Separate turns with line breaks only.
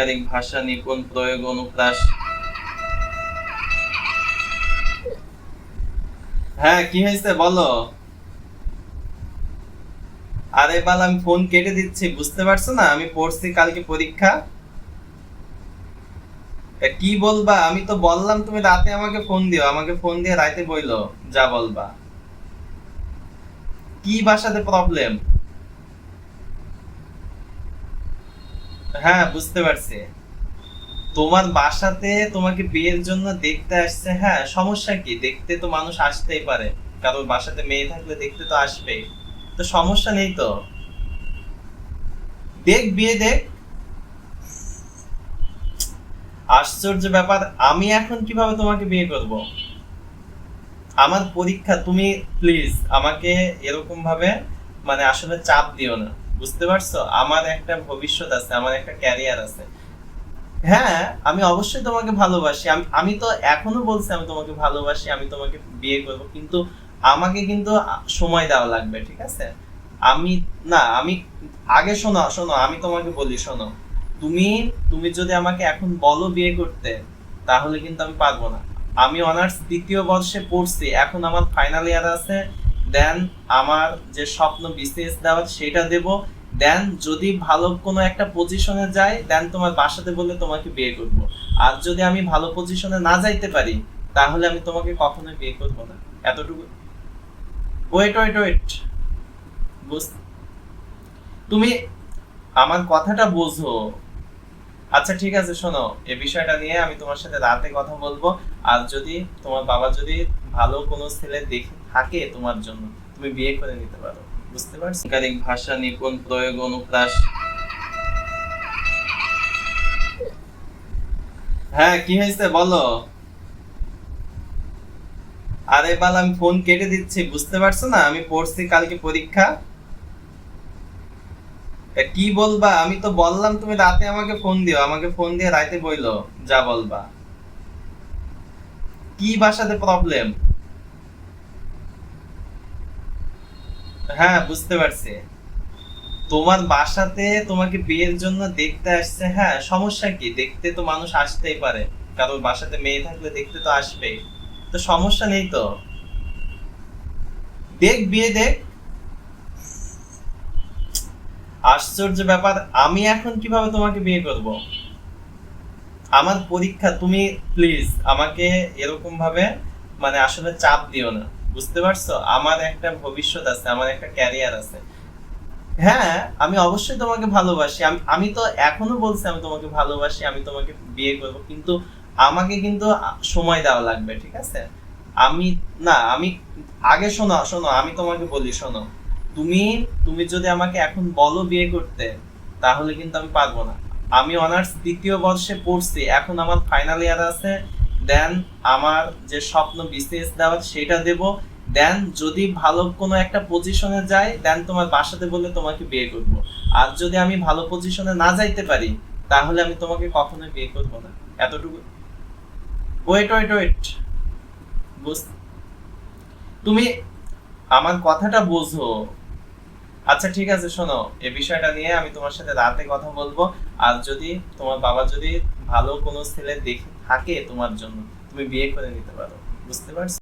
আধিকারিক ভাষা, নিপুণ প্রয়োগ, অনুপ্রাস। হ্যাঁ কি হয়েছে বলো? আরে বাল, আমি ফোন কেটে দিচ্ছি, বুঝতে পারছ না? আমি পড়ছি কালকে পরীক্ষা। কি বলবা? আমি তো বললাম তুমি রাতে আমাকে ফোন দিও। আমাকে ফোন দিয়ে রাতে বইলো, যা বলবা। কি ভাষাতে প্রবলেম হ্যাঁ বুঝতে পারছি। তোমার বাসাতে তোমাকে বিয়ের জন্য দেখতে আসছে হ্যাঁ সমস্যা কি? দেখতে তো মানুষ আসতেই পারে। কারণ বাসাতে মেয়ে থাকলে দেখতে তো আসবেই। তো সমস্যা নেই তো? দেখ, বিয়ে দেখ। আশ্চর্য ব্যাপার, আমি এখন কীভাবে তোমাকে বিয়ে করব? আমার পরীক্ষা, তুমি প্লিজ আমাকে এরকম ভাবে মানে আসলে চাপ দিও না। বুঝতে পারছ? আমার একটা ভবিষ্যৎ আছে, আমার একটা ক্যারিয়ার আছে। হ্যাঁ আমি অবশ্যই তোমাকে ভালোবাসি। আমি আমি তো এখনও বলছি আমি তোমাকে ভালোবাসি, আমি তোমাকে বিয়ে করব, কিন্তু আমাকে কিন্তু সময় দেওয়া লাগবে, ঠিক আছে? আমি, না, আমি, আগে শোনো শোনো, আমি তোমাকে বলি, শোনো। তুমি তুমি যদি আমাকে এখন বলো বিয়ে করতে, তাহলে কিন্তু আমি পারব না। আমি অনার্স দ্বিতীয় বর্ষে পড়ছি, এখন আমার ফাইনাল ইয়ার আছে দেন আমার যে স্বপ্ন বিসিএস দেওয়ার সেটা দেব। দেন যদি ভালো কোনো একটা পজিশনে যাই, দেন তোমার বাসাতে বলে তোমাকে বিয়ে করব। আর যদি আমি ভালো পজিশনে না যাইতে পারি, তাহলে আমি তোমাকে কখনোই বিয়ে করব না। এতটুকু। ওয়েট ওয়েট ওয়েট বুঝ তুমি আমার কথাটা বোঝো। আচ্ছা ঠিক আছে, শোনো, এই বিষয়টা নিয়ে আমি তোমার সাথে রাতে কথা বলব। আর যদি তোমার বাবা যদি ভালো কোনো ছেলে দেখে থাকে তোমার জন্য, তুমি বিয়ে করে নিতে পারো, বুঝতে পারছ? আধিকারিক ভাষা, নিপুণ প্রয়োগ, অনুপ্রাস। হ্যাঁ কি হয়েছে বলো? আরে বাল, আমি ফোন কেটে দিচ্ছি, বুঝতে পারছ না? আমি পড়ছি কালকে পরীক্ষা। কি বলবা? আমি তো বললাম তুমি রাতে আমাকে ফোন দিও। আমাকে ফোন দিয়ে রাতে বইলো, যা বলবা। কি ভাষাতে প্রবলেম হ্যাঁ বুঝতে পারছি। তোমার বাসাতে তোমাকে বিয়ের জন্য দেখতে আসছে হ্যাঁ সমস্যা কি? দেখতে তো মানুষ আসতেই পারে। কারণ বাসাতে মেয়ে থাকলে দেখতে তো আসবেই। তো সমস্যা নেই তো? দেখ, বিয়ে দেখ। আশ্চর্য ব্যাপার, আমি এখন কীভাবে তোমাকে বিয়ে করব? আমার পরীক্ষা, তুমি প্লিজ আমাকে এরকম ভাবে মানে আসলে চাপ দিও না, বুঝতে পারছ? আমার একটা ভবিষ্যৎ আছে, আমার একটা ক্যারিয়ার আছে। হ্যাঁ আমি অবশ্যই তোমাকে ভালোবাসি, আমি তো এখনও বলছি আমি তোমাকে ভালোবাসি, আমি তোমাকে বিয়ে করব, কিন্তু আমাকে কিন্তু সময় দেওয়া লাগবে, ঠিক আছে? আমি, না, আমি, আগে শোনো শোনো, আমি তোমাকে বলি, শোনো। তুমি তুমি যদি আমাকে এখন বলো বিয়ে করতে, তাহলে কিন্তু আমি পারব না। আমি অনার্স দ্বিতীয় বর্ষে পড়ছি, এখন আমার ফাইনাল ইয়ার আছে দেন আমার যে স্বপ্ন বিসিএস দেওয়ার সেটা দেব দেন যদি ভালো কোনো একটা পজিশনে যাই দেন তোমার বাসাতে বলে তোমাকে বিয়ে করব। আর যদি আমি ভালো পজিশনে না যাইতে পারি, তাহলে আমি তোমাকে কখনো বিয়ে করব না। এতটুকু। ওয়েট ওয়েট ওয়েট বুঝ তুমি আমার কথাটা বোঝো। আচ্ছা ঠিক আছে, শোনো এই বিষয়টা নিয়ে আমি তোমার সাথে রাতে কথা বলব। আর যদি তোমার বাবা যদি ভালো কোনো ছেলে দেখে থাকে তোমার জন্য, তুমি বিয়ে করে নিতে পারো। বুঝতে পারছ?